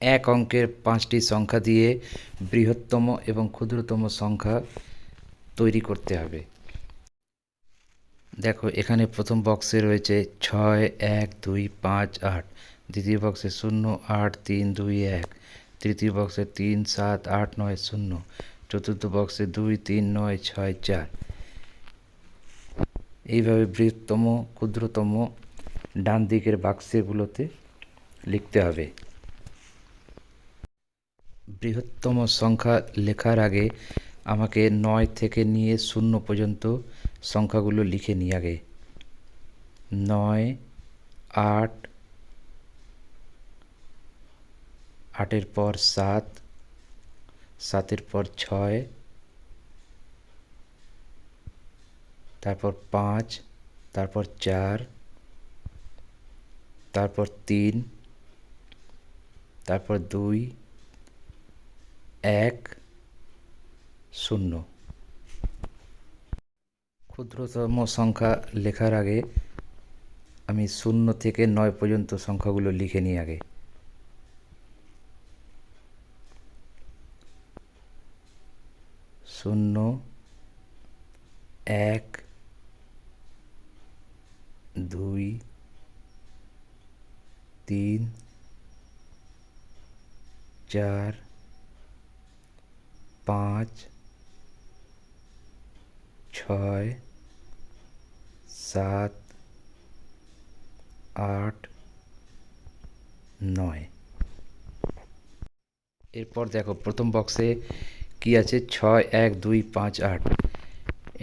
এক অঙ্কের পাঁচটি সংখ্যা দিয়ে বৃহত্তম এবং ক্ষুদ্রতম সংখ্যা তৈরি করতে হবে। দেখো, এখানে প্রথম বক্সে রয়েছে ছয়, এক, দুই, পাঁচ, আট। দ্বিতীয় বক্সে শূন্য, আট, তিন, দুই, এক। তৃতীয় বক্সে তিন, সাত, আট, নয়, শূন্য। চতুর্থ বক্সে দুই, তিন, নয়, ছয়, চার। এইভাবে বৃহত্তম, ক্ষুদ্রতম ডান দিকের বাক্সেগুলোতে লিখতে হবে। বৃহত্তম সংখ্যা লেখার আগে আমাকে নয় থেকে নিয়ে শূন্য পর্যন্ত সংখ্যাগুলো লিখে নিই আগে। নয়, আট, আটের পর সাত, সাতের পর ছয়, তারপর পাঁচ, তারপর চার, তারপর তিন, তারপর দুই এক, শূন্য। ক্ষুদ্রতম সংখ্যা লেখার আগে আমি শূন্য থেকে নয় পর্যন্ত সংখ্যাগুলো লিখে নিই আগে। শূন্য, এক, দুই, তিন, চার পাঁচ, ছয়, সাত, আট, নয়। এরপর দেখো প্রথম বক্সে কি আছে? ছয়, এক, দুই, পাঁচ, আট।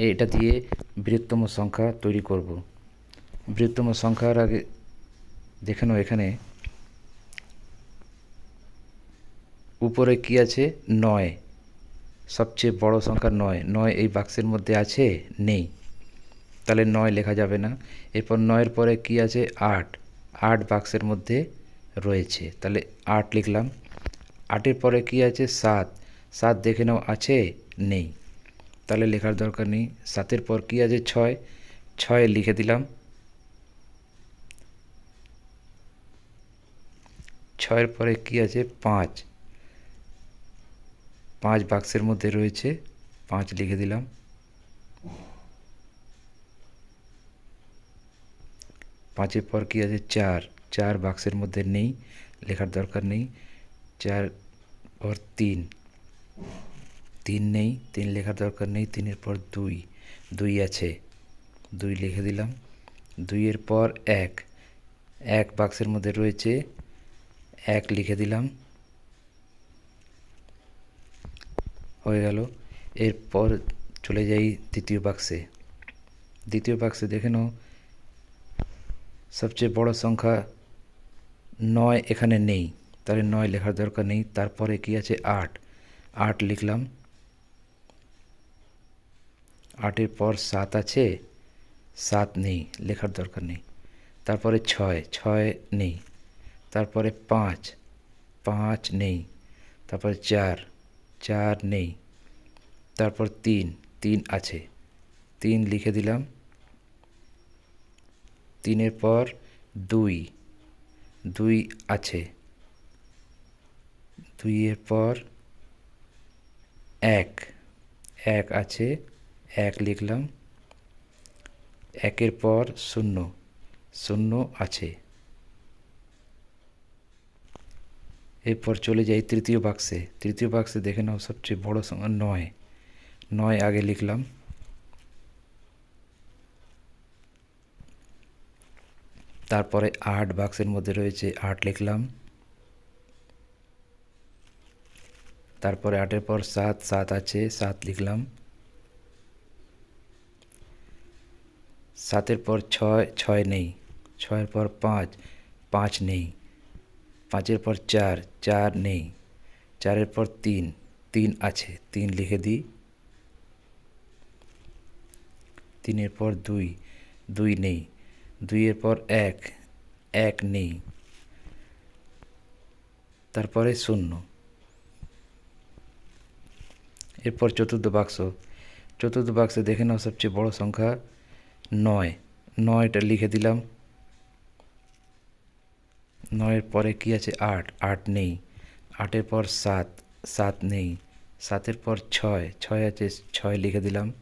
এটা দিয়ে বৃহত্তম সংখ্যা তৈরি করব। বৃহত্তম সংখ্যার আগে দেখে নাও এখানে। উপরে কি আছে? নয়। সবচেয়ে বড় সংখ্যা নয়। নয় এই বাক্সের মধ্যে আছে নেই। তাহলে নয় লেখা যাবে না। এরপর নয়ের পরে কি আছে? আট। আট বাক্সের মধ্যে রয়েছে। তাহলে আট লিখলাম। আটের পরে কি আছে? সাত। সাত দেখে নাও, আছে, নেই। তাহলে লেখার দরকার নেই। সাতের পর কি আছে? ছয়। ছয় লিখে দিলাম। ছয়ের পরে কি আছে? পাঁচ। পাঁচ বাক্সের মধ্যে রয়েছে, পাঁচ লিখে দিলাম। পাঁচের পর কি আছে? চার। চার বাক্সের মধ্যে নেই, লেখার দরকার নেই। চার পর তিন। তিন নেই, তিন লেখার দরকার নেই, তিনের পর দুই। দুই আছে। দুই লিখে দিলাম। দুইয়ের পর এক। এক বাক্সের মধ্যে রয়েছে, এক লিখে দিলাম। হয়ে গেল। এরপর চলে যাই দ্বিতীয় বাক্সে দ্বিতীয় বাক্সে দেখে নাও, সবচেয়ে বড় সংখ্যা নয় এখানে নেই। তাহলে নয় লেখার দরকার নেই। তারপরে কি আছে? আট। আট লিখলাম। আটের পর সাত আছে। সাত নেই, লেখার দরকার নেই। তারপরে ছয় ছয় নেই। তারপরে পাঁচ পাঁচ নেই। তারপরে চার চার নেই। তারপর তিন তিন আছে। তিন লিখে দিলাম। তিনের পর দুই দুই আছে। দুইয়ের পর এক এক আছে, এক লিখলাম। একের পর শূন্য শূন্য আছে। এরপর চলে যাই তৃতীয় বাক্সে তৃতীয় বাক্সে দেখে নাও সবচেয়ে বড় সংখ্যা নয়। নয় আগে লিখলাম। তারপরে আট বাক্সের মধ্যে রয়েছে, আট লিখলাম। তারপরে আটের পর সাত সাত আছে, সাত লিখলাম। সাতের পর ছয় ছয় নেই। ছয়ের পর পাঁচ পাঁচ নেই। পাঁচের পর চার চার নেই। চারের পর তিন তিন আছে, তিন লিখে দিই। তিনের পর দুই দুই নেই। দুইয়ের পর এক এক নেই। তারপরে শূন্য। এরপর চতুর্থ বাক্স। চতুর্থ বাক্সে দেখে নাও সবচেয়ে বড় সংখ্যা নয়। নয়টা লিখে দিলাম। নয়ের পরে কি আছে? আট। আট নেই। আটের পর সাত। সাত নেই। সাতের পর ছয়। ছয় আছে, ছয় লিখে দিলাম।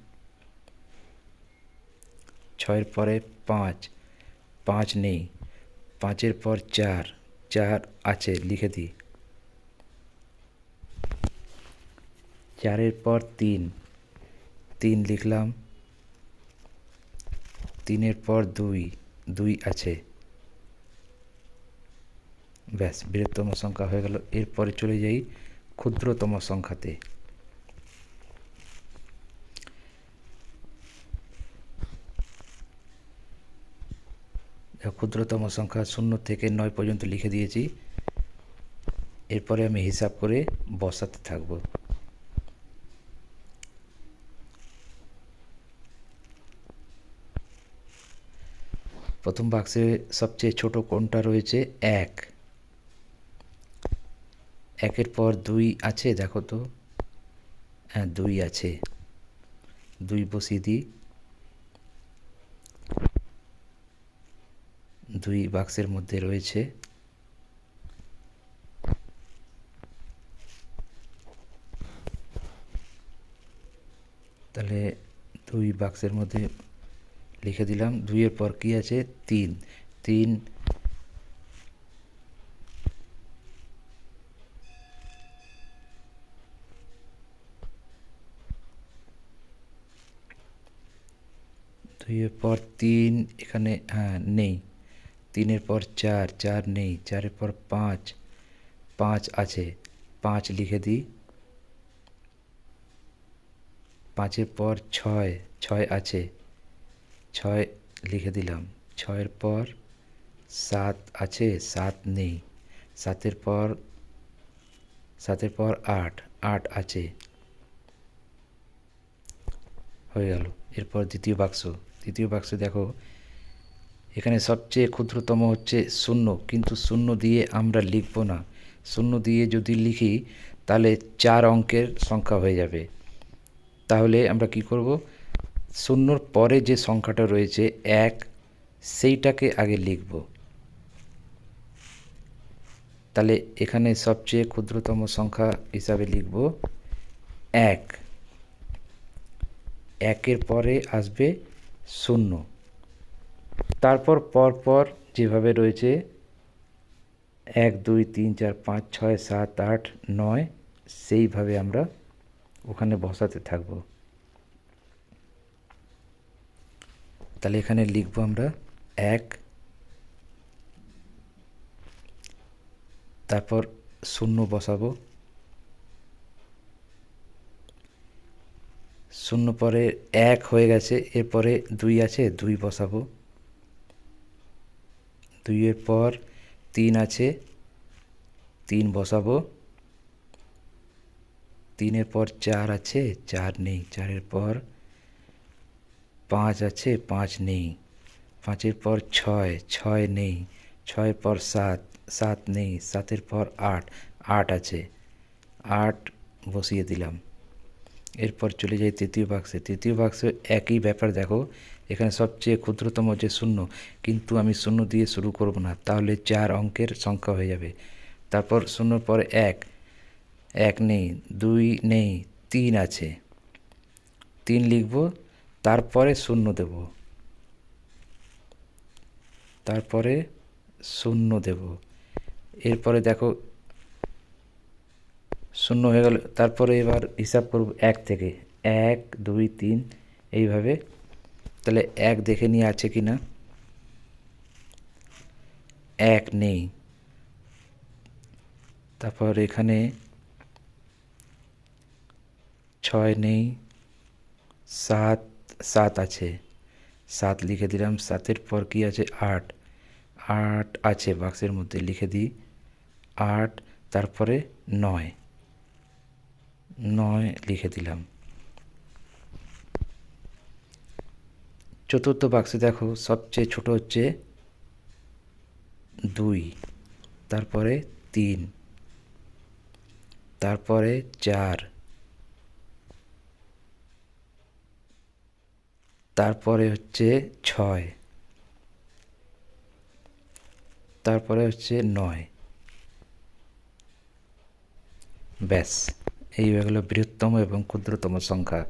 ছয়ের পরে পাঁচ। পাঁচ নেই। পাঁচের পর চার। চার আছে, লিখে দিই। চারের পর তিন। তিন লিখলাম। তিনের পর দুই। দুই আছে। ব্যাস, বৃহত্তম সংখ্যা হয়ে গেল। এরপরে চলে যাই ক্ষুদ্রতম সংখ্যাতে। ক্ষুদ্রতম সংখ্যা শূন্য থেকে নয় পর্যন্ত লিখে দিয়েছি। এরপরে আমি হিসাব করে বসাতে থাকব। প্রথম বাক্সে সবচেয়ে ছোট কোনটা রয়েছে? এক। একের পর দুই আছে, দেখো তো। হ্যাঁ দুই আছে। দুই বসিয়ে দিই। দুই বাক্সের মধ্যে রয়েছে। তাহলে দুই বাক্সের মধ্যে লিখে দিলাম। দুইয়ের পর কি আছে? তিন। তিন দুইয়ের পর তিন এখানে হ্যাঁ নেই। তিনের পর চার চার নেই, চারের পর পাঁচ পাঁচ আছে। পাঁচ লিখে দিই। পাঁচের পর ছয় ছয় আছে। ছয় লিখে দিলাম। ছয়ের পর সাত আছে, সাত নেই। সাতের পর সাতের পর আট আট আছে। হয়ে গেল। এরপর দ্বিতীয় বাক্স। দ্বিতীয় বাক্স দেখো, এখানে সবচেয়ে ক্ষুদ্রতম হচ্ছে শূন্য, কিন্তু শূন্য দিয়ে আমরা লিখব না। শূন্য দিয়ে যদি লিখি, তাহলে চার অঙ্কের সংখ্যা হয়ে যাবে। তাহলে আমরা কি করব? শূন্যর পরে যে সংখ্যাটা রয়েছে এক, সেইটাকে আগে লিখব। তাহলে এখানে সবচেয়ে ক্ষুদ্রতম সংখ্যা হিসাবে লিখব এক। একের পরে আসবে শূন্য। তারপর, পরপর যেভাবে রয়েছে, এক, দুই, তিন, চার, পাঁচ, ছয়, সাত, আট, নয়, সেইভাবে আমরা ওখানে বসাতে থাকব। তাহলে এখানে লিখব আমরা এক, তারপর শূন্য বসাবো। শূন্য পরে এক হয়ে গেছে, এরপরে দুই আছে, দুই বসাবো। দুইয়ের পর তিন আছে, তিন বসাবো। তিনের পর চার আছে, চার নেই। চারের পর পাঁচ আছে, পাঁচ নেই। পাঁচের পর ছয় ছয় নেই। ছয়ের পর সাত সাত নেই। সাতের পর আট আট আছে। আট বসিয়ে দিলাম। এরপর চলে যাই তৃতীয় বাক্সে। তৃতীয় বাক্সে একই ব্যাপার, দেখো, এখানে সবচেয়ে ক্ষুদ্রতম হচ্ছে শূন্য, কিন্তু আমি শূন্য দিয়ে শুরু করব না, তাহলে চার অঙ্কের সংখ্যা হয়ে যাবে। তারপর শূন্যর পর এক এক নেই, দুই নেই, তিন আছে। তিন লিখব, তারপরে শূন্য দেব। তারপরে শূন্য দেব। এরপরে দেখো শূন্য হয়ে গেল। তারপরে এবার হিসাব করব এক থেকে। এক, দুই, তিন, এইভাবে। তাহলে এক দেখে নিয়ে আছে কি না? এক নেই। তারপর এখানে ছয় নেই। সাত সাত আছে। সাত লিখে দিলাম। সাতের পর কি আছে? আট। আট আছে বাক্সের মধ্যে। লিখে দিই। আট, তারপরে নয়। নয় লিখে দিলাম। চতুর্থ বাক্সে দেখো, সবচেয়ে ছোট হচ্ছে দুই, তারপরে তিন, তারপরে চার, তারপরে হচ্ছে ছয়, তারপরে হচ্ছে নয়। ব্যাস। এই হয়ে গেল বৃহত্তম এবং ক্ষুদ্রতম সংখ্যা।